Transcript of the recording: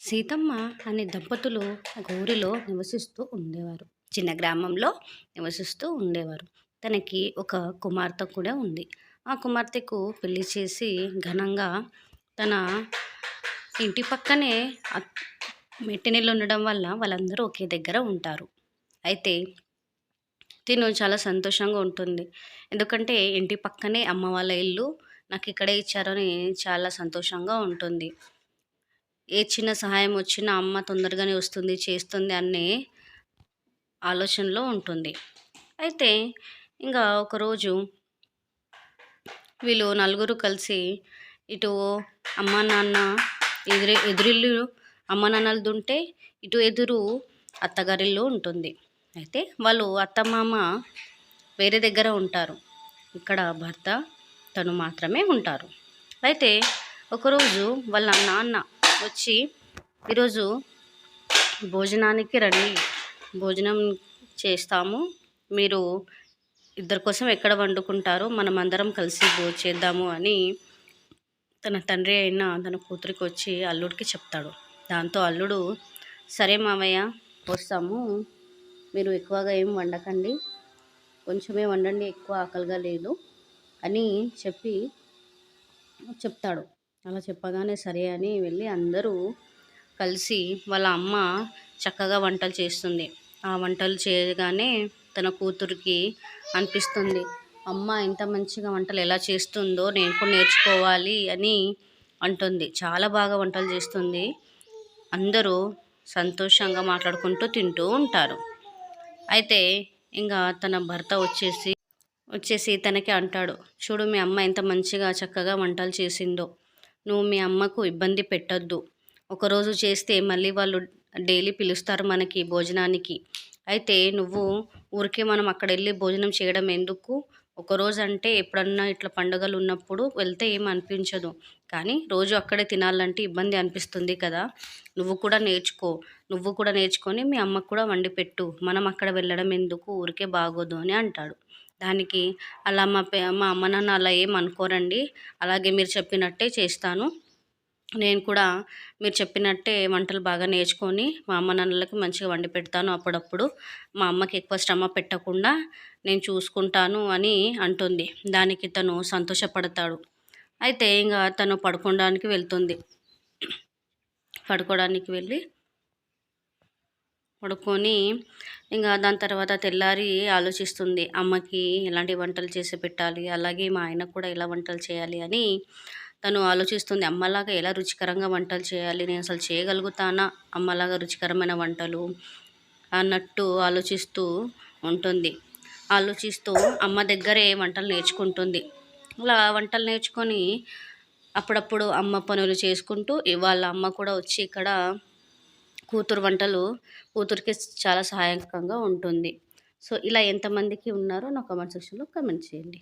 సీతమ్మ అనే దంపతులు ఒక ఊరిలో నివసిస్తూ ఉండేవారు. చిన్న గ్రామంలో నివసిస్తూ ఉండేవారు. తనకి ఒక కుమార్తె కూడా ఉంది. ఆ కుమార్తెకు పెళ్ళి చేసి ఘనంగా తన ఇంటి పక్కనే మెట్టినీళ్ళు ఉండడం వల్ల వాళ్ళందరూ ఒకే దగ్గర ఉంటారు. అయితే తిను చాలా సంతోషంగా ఉంటుంది. ఎందుకంటే ఇంటి పక్కనే అమ్మ వాళ్ళ ఇల్లు నాకు ఇక్కడే ఇచ్చారని చాలా సంతోషంగా ఉంటుంది. ఏ చిన్న సహాయం వచ్చినా అమ్మ తొందరగానే వస్తుంది చేస్తుంది అనే ఆలోచనలో ఉంటుంది. అయితే ఇంకా ఒకరోజు వీళ్ళు నలుగురు కలిసి ఇటు అమ్మ నాన్న ఎదురు ఎదురిల్లు అమ్మ నాన్నలది ఉంటే ఇటు ఎదురు అత్తగారిల్లు ఉంటుంది. అయితే వాళ్ళు అత్తమామ వేరే దగ్గర ఉంటారు. ఇక్కడ భర్త తను మాత్రమే ఉంటారు. అయితే ఒకరోజు వాళ్ళ నాన్న వచ్చి ఈరోజు భోజనానికి రండి. భోజనం చేస్తాము. మీరు ఇద్దరి కోసం ఎక్కడ వండుకుంటారో మనమందరం కలిసి భోజ చేద్దాము అని తన తండ్రి అయిన తన కూతురికి వచ్చి అల్లుడికి చెప్తాడు. దాంతో అల్లుడు సరే మావయ్య వస్తాము. మీరు ఎక్కువగా ఏం వండకండి. కొంచెమే వండండి ఎక్కువ ఆకలిగా లేదు అని చెప్పి చెప్తాడు. అలా చెప్పగానే సరే అని వెళ్ళి అందరూ కలిసి వాళ్ళ అమ్మ చక్కగా వంటలు చేస్తుంది. ఆ వంటలు చేయగానే తన కూతురికి అనిపిస్తుంది అమ్మ ఇంత మంచిగా వంటలు ఎలా చేస్తుందో నేను కూడా నేర్చుకోవాలి అని అంటుంది. చాలా బాగా వంటలు చేస్తుంది. అందరూ సంతోషంగా మాట్లాడుకుంటూ తింటూ ఉంటారు. అయితే ఇంకా తన భర్త వచ్చేసి వచ్చేసి తనకి అంటాడు చూడు మీ అమ్మ ఎంత మంచిగా చక్కగా వంటలు చేసిందో నువ్వు మీ అమ్మకు ఇబ్బంది పెట్టొద్దు. ఒకరోజు చేస్తే మళ్ళీ వాళ్ళు డైలీ పిలుస్తారు మనకి భోజనానికి. అయితే నువ్వు ఊరికే మనం అక్కడ వెళ్ళి భోజనం చేయడం ఎందుకు? ఒకరోజు అంటే ఎప్పుడన్నా ఇట్లా పండుగలు ఉన్నప్పుడు వెళ్తే ఏం అనిపించదు. కానీ రోజు అక్కడే తినాలంటే ఇబ్బంది అనిపిస్తుంది కదా. నువ్వు కూడా నేర్చుకో. నువ్వు కూడా నేర్చుకొని మీ అమ్మకు కూడా వండి పెట్టు. మనం అక్కడ వెళ్ళడం ఎందుకు? ఊరికే బాగోదు అని అంటాడు. దానికి అలా మా పే మా అమ్మ నాన్న అలా ఏం అనుకోరండి. అలాగే మీరు చెప్పినట్టే చేస్తాను. నేను కూడా మీరు చెప్పినట్టే వంటలు బాగా నేర్చుకొని మా అమ్మ నాన్నలకి మంచిగా వండి పెడతాను అప్పుడప్పుడు. మా అమ్మకి ఎక్కువ శ్రమ పెట్టకుండా నేను చూసుకుంటాను అని అంటుంది. దానికి తను సంతోషపడతాడు. అయితే ఇంకా తను పడుకోవడానికి వెళ్తుంది. పడుకోవడానికి వెళ్ళి పడుకొని ఇంకా దాని తర్వాత తెల్లారి ఆలోచిస్తుంది అమ్మకి ఎలాంటి వంటలు చేసి పెట్టాలి అలాగే మా ఆయనకు కూడా ఎలా వంటలు చేయాలి అని తను ఆలోచిస్తుంది. అమ్మలాగా ఎలా రుచికరంగా వంటలు చేయాలి? నేను అసలు చేయగలుగుతానా? అమ్మలాగా రుచికరమైన వంటలు అన్నట్టు ఆలోచిస్తూ ఉంటుంది. ఆలోచిస్తూ అమ్మ దగ్గరే వంటలు నేర్చుకుంటుంది. అలా వంటలు నేర్చుకొని అప్పుడప్పుడు అమ్మ పనులు చేసుకుంటూ వాళ్ళ అమ్మ కూడా వచ్చి ఇక్కడ కూతురు వంటలు కూతురికి చాలా సహాయకంగా ఉంటుంది. సో ఇలా ఎంతమందికి ఉన్నారో నా కామెంట్ సెక్షన్లో కామెంట్ చేయండి.